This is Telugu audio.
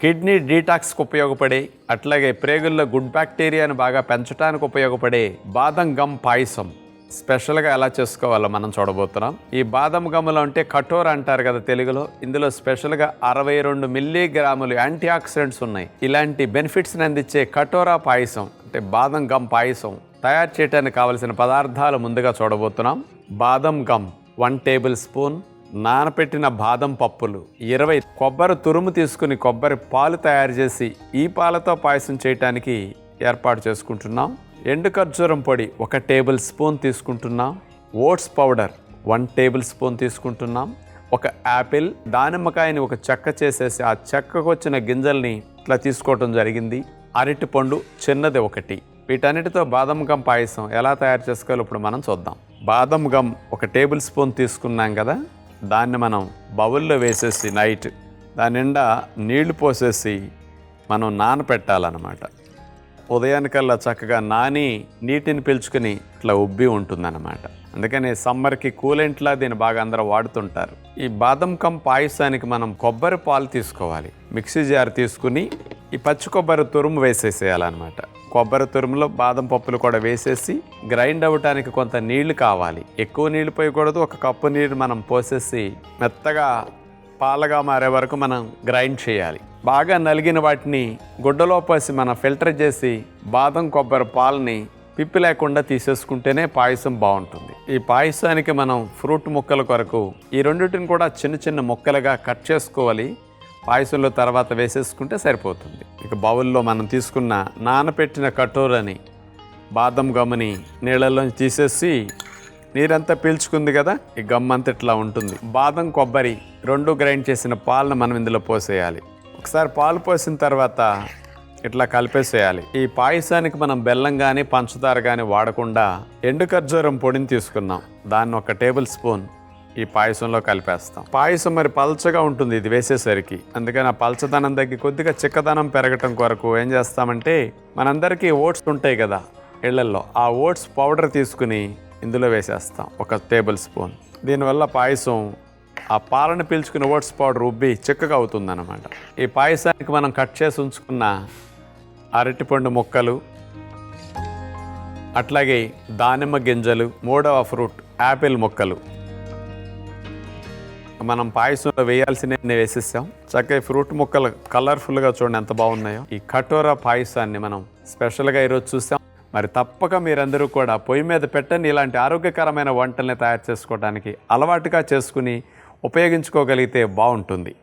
కిడ్నీ డీటాక్స్కి ఉపయోగపడే అట్లాగే ప్రేగుల్లో గుడ్ బ్యాక్టీరియాను బాగా పెంచడానికి ఉపయోగపడే బాదం గమ్ పాయసం. స్పెషల్గా ఎలా చేసుకోవాలో మనం చూడబోతున్నాం. ఈ బాదం గమ్ములు అంటే కఠోర అంటారు కదా తెలుగులో. ఇందులో స్పెషల్గా అరవై రెండు మిల్లీగ్రాములు యాంటీ ఆక్సిడెంట్స్ ఉన్నాయి. ఇలాంటి బెనిఫిట్స్ని అందించే కఠోరా పాయసం అంటే బాదం గమ్ పాయసం తయారు చేయడానికి కావలసిన పదార్థాలు ముందుగా చూడబోతున్నాం. బాదం గమ్ వన్ టేబుల్ స్పూన్ నానపెట్టిన బాదం పప్పులు ఇరవై కొబ్బరి తురుము తీసుకుని కొబ్బరి పాలు తయారు చేసి ఈ పాలతో పాయసం చేయటానికి ఏర్పాటు చేసుకుంటున్నాం. ఎండు ఖర్జూరం పొడి ఒక టేబుల్ స్పూన్ తీసుకుంటున్నాం. Oats powder one tablespoon తీసుకుంటున్నాం. ఒక యాపిల్ దానిమ్మకాయని ఒక చెక్క చేసేసి ఆ చెక్కకు వచ్చిన గింజల్ని ఇట్లా తీసుకోవటం జరిగింది. అరటి పండు చిన్నది ఒకటి. వీటన్నిటితో బాదం గమ్ పాయసం ఎలా తయారు చేసుకోవాలో ఇప్పుడు మనం చూద్దాం. బాదం గమ్ ఒక టేబుల్ స్పూన్ తీసుకున్నాం కదా? దాన్ని మనం బౌల్లో వేసేసి నైట్ దాని నిండా నీళ్ళు పోసేసి మనం నానపెట్టాలన్నమాట. ఉదయానికల్లా చక్కగా నాని నీటిని పీల్చుకుని ఇట్లా ఉబ్బి ఉంటుందన్నమాట. అందుకని సమ్మర్కి కూలెంట్లా దీన్ని బాగా అందరూ వాడుతుంటారు. ఈ బాదం కం పాయసానికి మనం కొబ్బరి పాలు తీసుకోవాలి. మిక్సీ జార్ తీసుకుని ఈ పచ్చి కొబ్బరి తురుము వేసేసేయాలన్నమాట. కొబ్బరి తురుములో బాదం పప్పులు కూడా వేసేసి గ్రైండ్ అవ్వటానికి కొంత నీళ్ళు కావాలి. ఎక్కువ నీళ్ళు పోయకూడదు. ఒక కప్పు నీరు మనం పోసేసి మెత్తగా పాలగా మారే వరకు మనం గ్రైండ్ చేయాలి. బాగా నలిగిన వాటిని గుడ్డలో పోసి మనం ఫిల్టర్ చేసి బాదం కొబ్బరి పాలని పిప్పి లేకుండా తీసేసుకుంటేనే పాయసం బాగుంటుంది. ఈ పాయసానికి మనం ఫ్రూట్ ముక్కల కొరకు ఈ రెండింటిని కూడా చిన్న చిన్న ముక్కలుగా కట్ చేసుకోవాలి. పాయసంలో తర్వాత వేసేసుకుంటే సరిపోతుంది. ఇక బౌల్లో మనం తీసుకున్న నానపెట్టిన కటోరని బాదం గమ్ముని నీళ్ళలో తీసేసి నీరంతా పీల్చుకుంది కదా ఈ గమ్ అంతా ఇట్లా ఉంటుంది. బాదం కొబ్బరి రెండు గ్రైండ్ చేసిన పాలను మనం ఇందులో పోసేయాలి. ఒకసారి పాలు పోసిన తర్వాత ఇట్లా కలిపేసేయాలి. ఈ పాయసానికి మనం బెల్లం కానీ పంచదార కానీ వాడకుండా ఎండు ఖర్జూరం పొడిని తీసుకున్నాం. దాన్ని ఒక టేబుల్ స్పూన్ ఈ పాయసంలో కలిపేస్తాం. పాయసం మరి పల్చగా ఉంటుంది ఇది వేసేసరికి. అందుకని ఆ పల్చదనం తగ్గి కొద్దిగా చిక్కదనం పెరగటం కొరకు ఏం చేస్తామంటే మనందరికీ ఓట్స్ ఉంటాయి కదా ఇళ్ళల్లో. ఆ ఓట్స్ పౌడర్ తీసుకుని ఇందులో వేసేస్తాం ఒక టేబుల్ స్పూన్. దీనివల్ల పాయసం ఆ పాలను పీల్చుకున్న ఓట్స్ పౌడర్ ఉబ్బి చిక్కగా అవుతుందన్నమాట. ఈ పాయసానికి మనం కట్ చేసి ఉంచుకున్న అరటిపండు ముక్కలు అట్లాగే దానిమ్మ గింజలు మూడవ ఫ్రూట్ యాపిల్ ముక్కలు. మనం పాయసంలో వేయాల్సినవి వేసేసాం? చక్కగా ఫ్రూట్ ముక్కలు కలర్ఫుల్గా చూడండి ఎంత బాగున్నాయో. ఈ కటోరా పాయసాన్ని మనం స్పెషల్గా ఈరోజు చూసాం. మరి తప్పక మీరందరూ కూడా పొయ్యి మీద పెట్టని ఇలాంటి ఆరోగ్యకరమైన వంటల్ని తయారు చేసుకోవడానికి అలవాటుగా చేసుకుని ఉపయోగించుకోగలిగితే బాగుంటుంది.